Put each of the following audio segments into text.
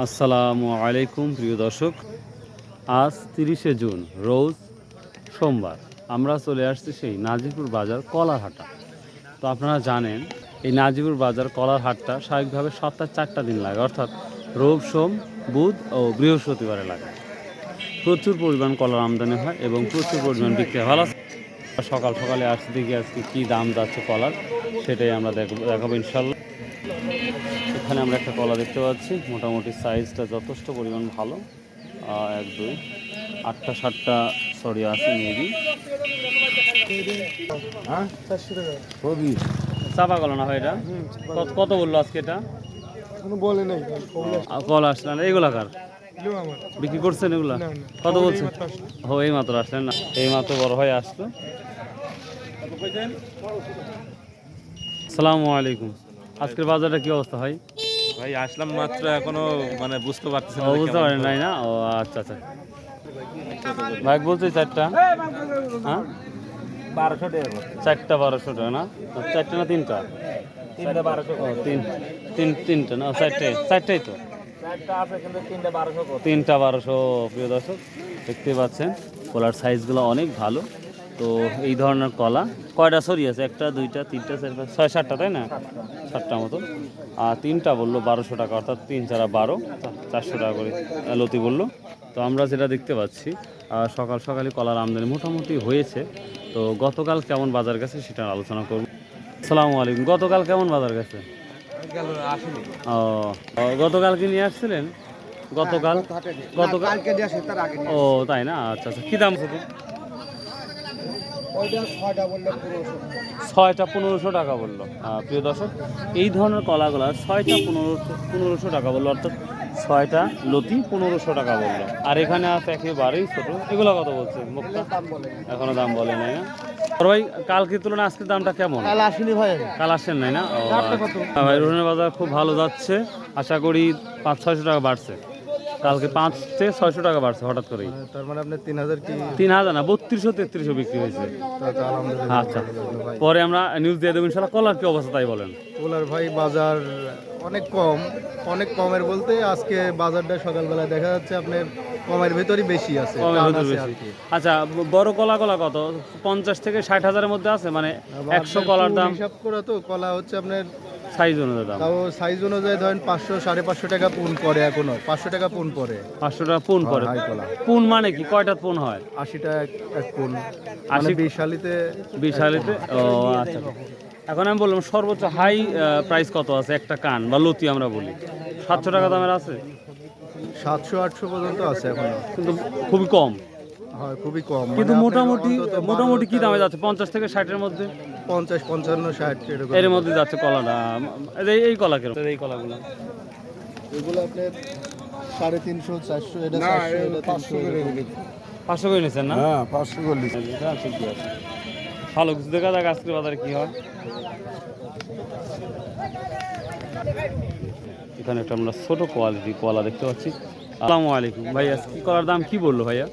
আসসালামু আলাইকুম, প্রিয় দর্শক। আজ তিরিশে জুন, রোজ সোমবার। আমরা চলে আসছি সেই নাজিপুর বাজার কলার হাটা তো আপনারা জানেন, এই নাজিপুর বাজার কলার হাটটা স্বাভাবিকভাবে সপ্তাহে চারটা দিন লাগে। অর্থাৎ রোব, সোম, বুধ ও বৃহস্পতিবারে লাগে। প্রচুর পরিমাণ কলার আমদানি হয় এবং প্রচুর পরিমাণ বিক্রি হয়। ভালো? সকাল সকালে আসছি দেখি আজকে কী দাম যাচ্ছে কলার, সেটাই আমরা দেখব দেখাবো ইনশাল্লাহ। এখানে আমরা একটা কলা দেখতে পাচ্ছি। মোটামুটি সাইজটা যথেষ্ট পরিমাণ ভালো। এক দুই আটটা সাতটা সরি আছে মেবি চাপা কলা না হয় এটা? কত- বলল আজকে এটা? বলে নাই। কলা আসলে না এগুলা কার? বিক্রি করছেন এগুলা। কত বলছেন। ও এই মাত্র আসলেন না। এই মাত্র বড় হয়ে আসলো। আসসালামু আলাইকুম। আজকের বাজারটা কি অবস্থা হয় ভাই আসলাম মাত্র এখনও মানে বুঝতে পারতেছি না বুঝতে পারেন নাই না? ও আচ্ছা আচ্ছা। ভাই বলছি চারটা? হ্যাঁ? বারোশো টাকা চারটা বারোশো টাকা না? চারটা না তিনটা? তিনটা বারোশো ও তিন তিন তিনটা না? চারটে চারটাই তো। তিনটা বারোশো প্রিয় দর্শক দেখতে পাচ্ছেন কলার সাইজগুলো অনেক ভালো। তো এই ধরনের কলা। কয়টা সরি আছে? একটা দুইটা তিনটা চার পাঁচ ছয় সাতটা তাই না? সাতটা মতো। আর তিনটা বলল বারোশো টাকা অর্থাৎ তিন চারা বারো চারশো টাকা করে লতি বলল। তো আমরা যেটা দেখতে পাচ্ছি সকাল সকালে কলার আমদানি মোটামুটি হয়েছে। তো গতকাল কেমন বাজার গেছে সেটা আলোচনা করব। আসসালামু আলাইকুম। গতকাল কেমন বাজার গেছে? ও গতকাল কি নিয়ে আসছিলেন? গতকাল? গতকাল তার আগে ও তাই না? আচ্ছা আচ্ছা কী দাম ছয়টা পনেরোশো? টাকা বলল। আহ, প্রিয় দর্শক এই ধরনের কলাগুলা ছয়টা পনেরোশো পনেরোশো টাকা বলল অর্থাৎ ছয়টা লতি পনেরোশো টাকা বলল। আর এখানে আছে একেবারেই ছোট। এগুলো কত বলছে মুক্তা? এখনও দাম বলে নাই না আর ভাই কালকের তুলনায় আজকের দামটা কেমন? কাল আসেনি ভাই। কাল আসেন নাই না? আচ্ছা। হ্যাঁ ভাই রোহনের বাজার খুব ভালো যাচ্ছে। আশা করি পাঁচ ছয়শো টাকা বাড়ছে। কালকে পাঁচ থেকে ছয়শো টাকা বাড়ছে হঠাৎ করেই। তার মানে আপনি তিন হাজার কি তিন হাজার না বত্রিশশো তেত্রিশশো বিক্রি হয়েছে। আচ্ছা পরে আমরা নিউজ দিয়ে দেবো ইনশাল্লাহ কলার কি অবস্থা তাই বলেন। ওলার ভাই বাজার অনেক কম অনেক কমের বলতে আজকে বাজারটা সকালবেলা দেখা যাচ্ছে আপনার কমের ভেতরই বেশি আছে কমের ভেতর বেশি। আচ্ছা বড় কলা কলা কত? পঞ্চাশ থেকে ষাট হাজারের মধ্যে আছে মানে একশো কলার দাম। হিসাব করে তো কলা হচ্ছে আপনার সাইজ অনুযায়ী দাম? তাও সাইজ অনুযায়ী ধরেন পাঁচশো সাড়ে পাঁচশো টাকা পুন পরে এখনও। পাঁচশো টাকা পুন পরে পাঁচশো টাকা পুন পরে হাই পুন মানে কি? কয়টা পুন হয়? আশি টাকা এক- পুন। মানে আশি- বিশ শালিতে বিশালিতে? ও আচ্ছা। এখন আমি বললাম সর্বোচ্চ হাই প্রাইস কত আছে একটা কান বা লতি আমরা বলি? সাতশো টাকা দামের আছে? সাতশো আটশো পর্যন্ত আছে এখনও। কিন্তু খুবই কম। হয় খুবই কম। কিন্তু মানে মোটামুটি মোটামুটি কি দামে যাচ্ছে? পঞ্চাশ থেকে ষাটের মধ্যে? পঞ্চাশ পঞ্চান্ন ষাট এরকম। এর মধ্যে যাচ্ছে কলাটা। এই- এই কলা কেন এই কলাগুলো। এগুলো আপনার সাড়ে তিনশো চারশো এটা চারশো এটা পাঁচশো করে নিচ্ছেন না? হ্যাঁ পাঁচশো চল্লিশ এটা ঠিকই আছে। ভালো কিছু দেখা যাক আজকের বাজারে কি হয়। এখানে একটা আমরা ছোট কোয়ালিটি কলা দেখতে পাচ্ছি। আসসালামু আলাইকুম। ভাইয়া কি কলার দাম কি বলল ভাইয়া?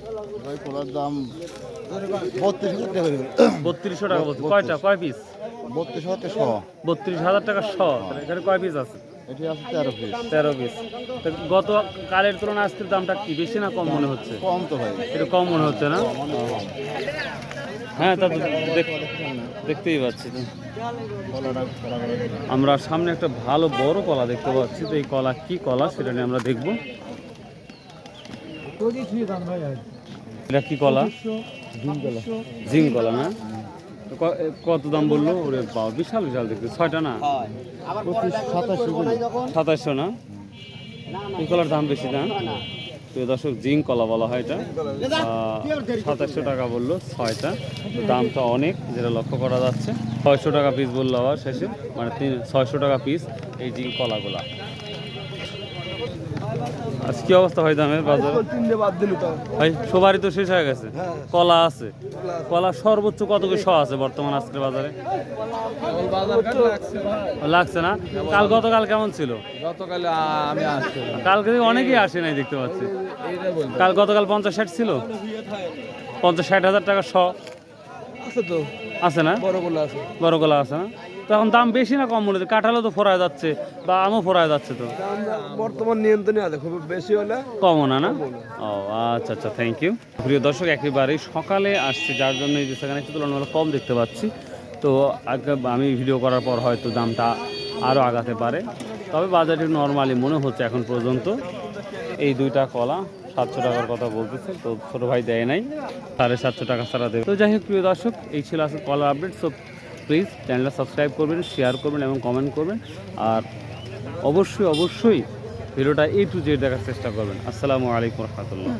কলার দাম বত্রিশ টাকা বত্রিশশো টাকা বলছে। কয়টা? কয় পিস বত্রিশ হাজার শ বত্রিশ হাজার টাকা শ। এখানে কয় পিস আছে? এটি আছে তেরো পিস তেরো পিস গত কালের তুলনায় আজকের দামটা কি বেশি না কম মনে হচ্ছে? কম তো ভাই। একটু কম মনে হচ্ছে না? হ্যাঁ। তা তো দেখতেই পাচ্ছি। তো আমরা সামনে একটা ভালো বড় কলা দেখতে পাচ্ছি। তো এই কলা কি কলা সেটা নিয়ে আমরা দেখব। এটা কি কলা? জিং কলা। না? তো কত দাম বলল? ওরে বাবা বিশাল বিশাল দেখতে। ছয়টা না? সাতাশশো না? এই কলার দাম বেশি না? প্রিয় দর্শক জিং কলা বলা হয় এটা। সাতাশশো টাকা বলল ছয়টা। দামটা অনেক যেটা লক্ষ্য করা যাচ্ছে। ছয়শো টাকা পিস বলল আবার শেষে। মানে তিন ছয়শো টাকা পিস এই জিং কলাগুলা। কি অবস্থা হয় দামের বাজারে? ভাই সবারই তো শেষ হয়ে গেছে। কলা আছে। কলা সর্বোচ্চ কত কি শ আছে বর্তমান আজকের বাজারে? লাগছে না? কাল গতকাল কেমন ছিল? গতকালে আমি কালকে অনেকেই আসে নাই দেখতে পাচ্ছি। কাল গতকাল পঞ্চাশ ষাট ছিল। পঞ্চাশ ষাট হাজার টাকা শ। আছে তো। আছে না? বড়গুলো আছে। বড় কলা আছে না? তো এখন দাম বেশি না কম মনে হচ্ছে কাঁঠালও তো ফোরায় যাচ্ছে বা আমও ফোরায় যাচ্ছে তো। বর্তমান নিয়ন্ত্রণে আছে খুব বেশি হলে কমও না না? ও আচ্ছা আচ্ছা থ্যাংক ইউ প্রিয় দর্শক একেবারেই সকালে আসছি যার জন্য এই যে সেখানে একটু তুলনামূলক কম দেখতে পাচ্ছি। তো আমি ভিডিও করার পর হয়তো দামটা আরও আগাতে পারে। তবে বাজারে নর্মালি মনে হচ্ছে এখন পর্যন্ত। এই দুইটা কলা সাতশো টাকার কথা বলতেছে, তো ছোটো ভাই দেয় নাই সাড়ে সাতশো টাকা ছাড়া দেবে। তো যাই হোক, প্রিয় দর্শক, এই ছিল আসলে কলার আপডেট সো প্লিজ চ্যানেলটা সাবস্ক্রাইব করবেন শেয়ার করবেন এবং কমেন্ট করবেন, আর অবশ্যই অবশ্যই ভিডিওটা এ টু জেড দেখার চেষ্টা করবেন। আসসালামু আলাইকুম রহমতুল্লাহ।